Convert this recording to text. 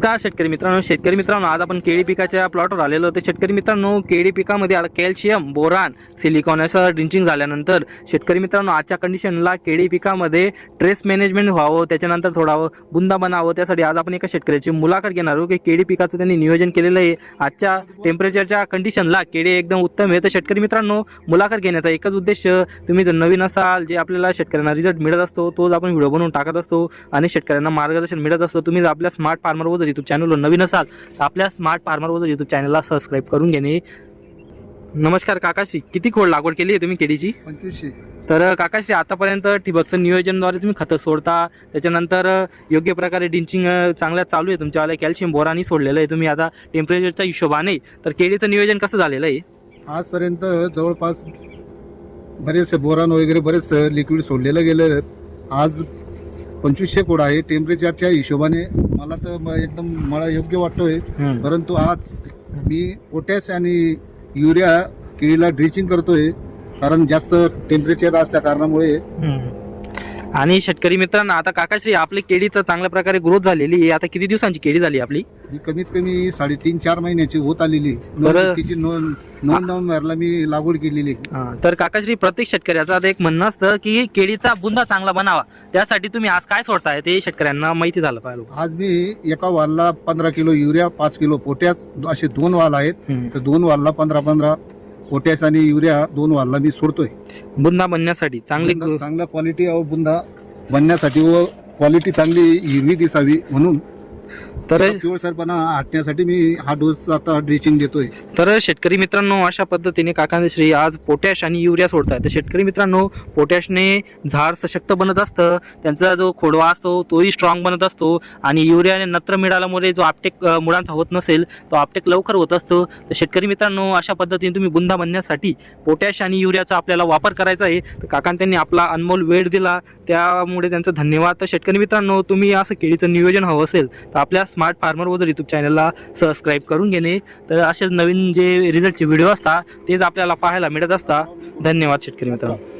नमस्कार शेतकरी मित्रांनो शेतकरी मित्रांनो आज आपण केळी पिकाच्या प्लॉटवर आलेलो तर शेतकरी मित्रांनो केळी पिकामध्ये आता कॅल्शियम बोरान सिलिकॉन असं ड्रिंचिंग झाल्यानंतर शेतकरी मित्रांनो आजच्या कंडिशनला केळी पिकामध्ये ट्रेस मॅनेजमेंट व्हावं त्याच्यानंतर थोडा बुंदा बनावं त्यासाठी आज आपण एका शेतकऱ्याची मुलाखत घेणार आहोत. की केळी पिकाचं त्यांनी नियोजन केलेलं आहे. आजच्या टेम्परेचरच्या कंडिशनला केळी एकदम उत्तम आहे. तर शेतकरी मित्रांनो मुलाखत घेण्याचा एकच उद्देश तुम्ही जर नवीन असाल जे आपल्याला शेतकऱ्यांना रिझल्ट मिळत असतो तोच आपण व्हिडिओ बनवून टाकत असतो आणि शेतकऱ्यांना मार्गदर्शन मिळत असतो. तुम्ही जर आपल्या स्मार्ट फार्मरवर यूट्यूब चॅनलवर नवीन असाल तर आपल्या स्मार्ट फार्मर वजर यूट्यूब चॅनलला सबस्क्राईब करून घेणे. नमस्कार काकाश्री किती खोड लागवड केली आहे तुम्ही केळीची? पंचवीसशे. तर काकाश्री आतापर्यंत ठिबकचं नियोजनद्वारे तुम्ही खतं सोडता त्याच्यानंतर योग्य प्रकारे डिंचिंग चांगल्या चालू आहे तुमच्यावाल्या कॅल्शियम बोरानी सोडलेलं आहे तुम्ही आता टेम्परेचरच्या हिशोबाने. तर केळीचं नियोजन कसं झालेलं आहे? आजपर्यंत जवळपास बरेचसे बोरान वगैरे बरेच लिक्विड सोडलेलं गेलं आज पंचवीसशे कोड आहे टेम्परेचरच्या हिशोबाने मला तर म- एकदम मला योग्य वाटतोय हम्म. परंतु आज मी पोटॅश आणि युरिया केळीला ड्रिचिंग करतोय कारण जास्त टेम्परेचर असल्या कारणामुळे हम्म. आणि शेतकरी मित्रांनो आता काकाश्री आपली केळीचं चांगल्या प्रकारे ग्रोथ झालेली आहे. आता किती दिवसांची केळी झाली आपली? ही कमीत कमी साडेतीन चार महिन्याची होत आलेली. बरं. तिची नोंद नोंद नोंदवरला मी लागवड केलेली. हा, तर काकाश्री प्रत्येक शेतकऱ्याचं आता एक म्हणणं असतं की केळीचा बुंदा चांगला बनावा. त्यासाठी तुम्ही आज काय सोडताय ते शेतकऱ्यांना माहिती झालं पाहिजे आज मी एका वालला पंधरा किलो युरिया पाच किलो पोटॅश असे दोन वाल आहेत. तर दोन वालला पंधरा पंधरा. पोटॅश आणि युरिया दोन वालला मी सोडतोय. बुंदा बनण्यासाठी चांगली बुंदा- चांगला क्वालिटी व बुंदा बनण्यासाठी व क्वालिटी चांगली हिरवी दिसावी म्हणून तर पिवळसरपणा हटण्यासाठी मी हा डोस आता ड्रिचिंग देतोय. तर शेतकरी मित्रांनो अशा पद्धतीने काकांश्री आज पोटॅश आणि युरिया सोडताय तर शेतकरी मित्रांनो पोटॅशने झाड सशक्त बनत असतं. त्यांचा जो खोडवा असतो तोही स्ट्रॉंग बनत असतो. आणि युरियाने नत्र मिळाल्यामुळे जो आपटेक मुळांचा होत नसेल तो आपटेक लवकर होत असतो. तर शेतकरी मित्रांनो अशा पद्धतीने तुम्ही बुंदा बनण्यासाठी पोटॅश आणि युरियाचा आपल्याला वापर करायचा आहे. तर काकां त्यांनी आपला अनमोल वेळ दिला. त्यामुळे त्यांचं धन्यवाद. तर शेतकरी मित्रांनो तुम्ही असं केळीचं नियोजन हवं असेल तर आपल्या स्मार्ट फार्मर वजर यूट्यूब चॅनलला सबस्क्राईब करून घेणे तर असे नवीन जे रिझल्टचे व्हिडिओ असतात तेच आपल्याला पाहायला मिळत असतात. धन्यवाद शेतकरी मित्रांनो.